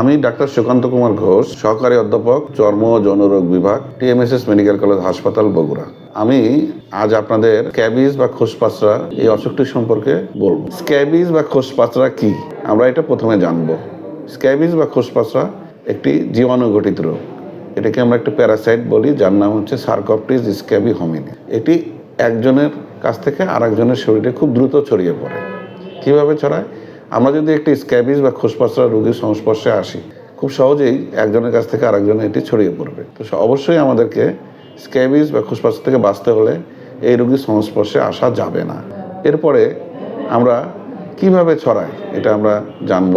আমি ডাক্তার সুকান্ত কুমার ঘোষ, সহকারী অধ্যাপক, চর্ম ও যৌনরোগ বিভাগ, টিএমএসএস মেডিকেল কলেজ হাসপাতাল বগুড়া। আমি আজ আপনাদের স্ক্যাবিজ বা খোসপাচরা এই অসুখটি সম্পর্কে বলব। স্ক্যাবিজ বা খোসপাচরা কি? আমরা এটা প্রথমে জানব। স্ক্যাবিজ বা খোসপাচরা একটি জীবাণু গঠিত রোগ। এটাকে আমরা একটা প্যারাসাইট বলি, যার নাম হচ্ছে সার্কপটিস স্ক্যাবি হোমিনি এটি একজনের কাছ থেকে আরেকজনের শরীরে খুব দ্রুত ছড়িয়ে পড়ে। কীভাবে ছড়ায়? আমরা যদি একটি স্ক্যাবিজ বা খোসপাসরা রোগীর সংস্পর্শে আসি, খুব সহজেই একজনের কাছ থেকে আরেকজনে এটি ছড়িয়ে পড়বে। তো অবশ্যই আমাদেরকে স্ক্যাবিজ বা খোসপাসরা থেকে বাঁচতে হলে এই রোগীর সংস্পর্শে আসা যাবে না। এরপরে আমরা কীভাবে ছড়ায় এটা আমরা জানব।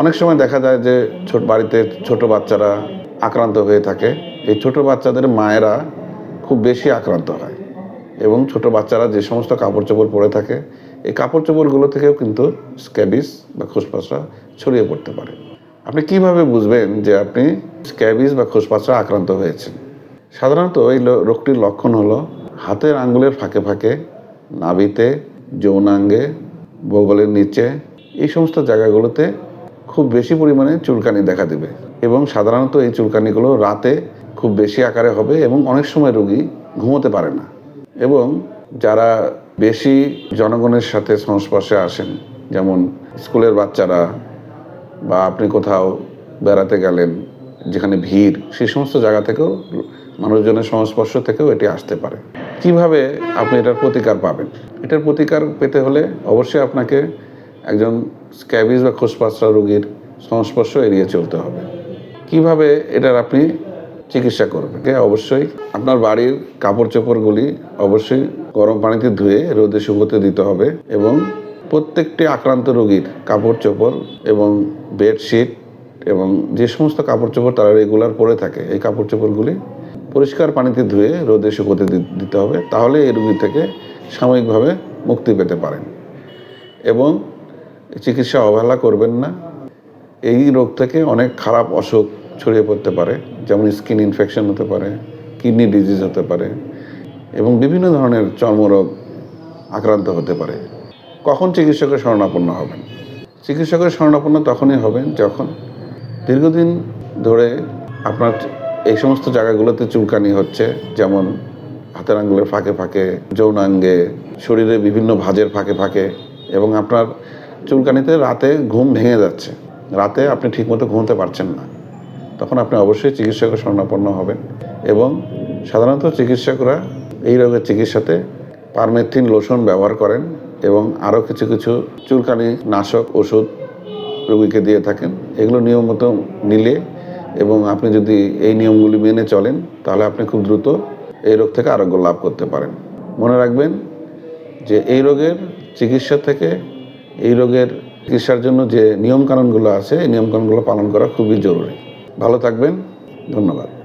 অনেক সময় দেখা যায় যে ছোট বাড়িতে ছোট বাচ্চারা আক্রান্ত হয়ে থাকে। এই ছোট বাচ্চাদের মায়েরা খুব বেশি আক্রান্ত হয় এবং ছোট বাচ্চারা যে সমস্ত কাপড় চোপড় পরে থাকে এই কাপড় চোপড়গুলো থেকেও কিন্তু স্ক্যাবিস বা খোসপাসরা ছড়িয়ে পড়তে পারে। আপনি কীভাবে বুঝবেন যে আপনি স্ক্যাবিস বা খোসপাসরা আক্রান্ত হয়েছেন? সাধারণত এই রোগটির লক্ষণ হলো হাতের আঙ্গুলের ফাঁকে ফাঁকে, নাভিতে, যৌনাঙ্গে বগলের নিচে, এই সমস্ত জায়গাগুলোতে খুব বেশি পরিমাণে চুলকানি দেখা দেবে এবং সাধারণত এই চুলকানিগুলো রাতে খুব বেশি আকারে হবে এবং অনেক সময় রোগী ঘুমোতে পারে না। এবং যারা বেশি জনগণের সাথে সংস্পর্শে আসেন, যেমন স্কুলের বাচ্চারা বা আপনি কোথাও বেড়াতে গেলেন, যেখানে ভিড়, সেই সমস্ত জায়গা থেকেও, মানুষজনের সংস্পর্শ থেকেও এটি আসতে পারে। কীভাবে আপনি এটার প্রতিকার পাবেন? এটার প্রতিকার পেতে হলে অবশ্যই আপনাকে একজন স্ক্যাবিজ বা খোসপাসরা রোগীর সংস্পর্শ এড়িয়ে চলতে হবে। কীভাবে এটার আপনি চিকিৎসা করবেন অবশ্যই। আপনার বাড়ির কাপড় চোপড়গুলি অবশ্যই গরম পানিতে ধুয়ে রোদে শুকোতে দিতে হবে এবং প্রত্যেকটি আক্রান্ত রোগীর কাপড় চোপড় এবং বেডশিট এবং যে সমস্ত কাপড় চোপড় তারা রেগুলার পরে থাকে, এই কাপড় চোপড়গুলি পরিষ্কার পানিতে ধুয়ে রোদে শুকোতে দিতে হবে, তাহলে এই রোগী থেকে সাময়িকভাবে মুক্তি পেতে পারেন। এবং চিকিৎসা অবহেলা করবেন না। এই রোগ থেকে অনেক খারাপ অসুখ ছড়িয়ে পড়তে পারে, যেমন স্কিন ইনফেকশন হতে পারে কিডনি ডিজিজ হতে পারে, এবং বিভিন্ন ধরনের চর্মরোগ আক্রান্ত হতে পারে। কখন চিকিৎসকের শরণাপন্ন হবেন? চিকিৎসকের শরণাপন্ন তখনই হবেন যখন দীর্ঘদিন ধরে আপনার এই সমস্ত জায়গাগুলোতে চুলকানি হচ্ছে, যেমন হাতের আঙ্গুলের ফাঁকে ফাঁকে যৌনাঙ্গে শরীরে বিভিন্ন ভাজের ফাঁকে ফাঁকে, এবং আপনার চুলকানিতে রাতে ঘুম ভেঙে যাচ্ছে। রাতে আপনি ঠিকমতো ঘুমোতে পারছেন না। তখন আপনি অবশ্যই চিকিৎসকের শরণাপন্ন হবেন এবং সাধারণত চিকিৎসকরা এই রোগের চিকিৎসাতে পারমেথিন লোশন ব্যবহার করেন এবং আরও কিছু কিছু চুলকানি নাশক ওষুধ রোগীকে দিয়ে থাকেন। এগুলো নিয়ম মতো নিলে এবং আপনি যদি এই নিয়মগুলি মেনে চলেন, তাহলে আপনি খুব দ্রুত এই রোগ থেকে আরোগ্য লাভ করতে পারেন। মনে রাখবেন যে এই রোগের চিকিৎসা থেকে এই রোগের চিকিৎসার জন্য যে নিয়মকানুনগুলো আছে, এই নিয়মকানুনগুলো পালন করা খুবই জরুরি। ভালো থাকবেন ধন্যবাদ।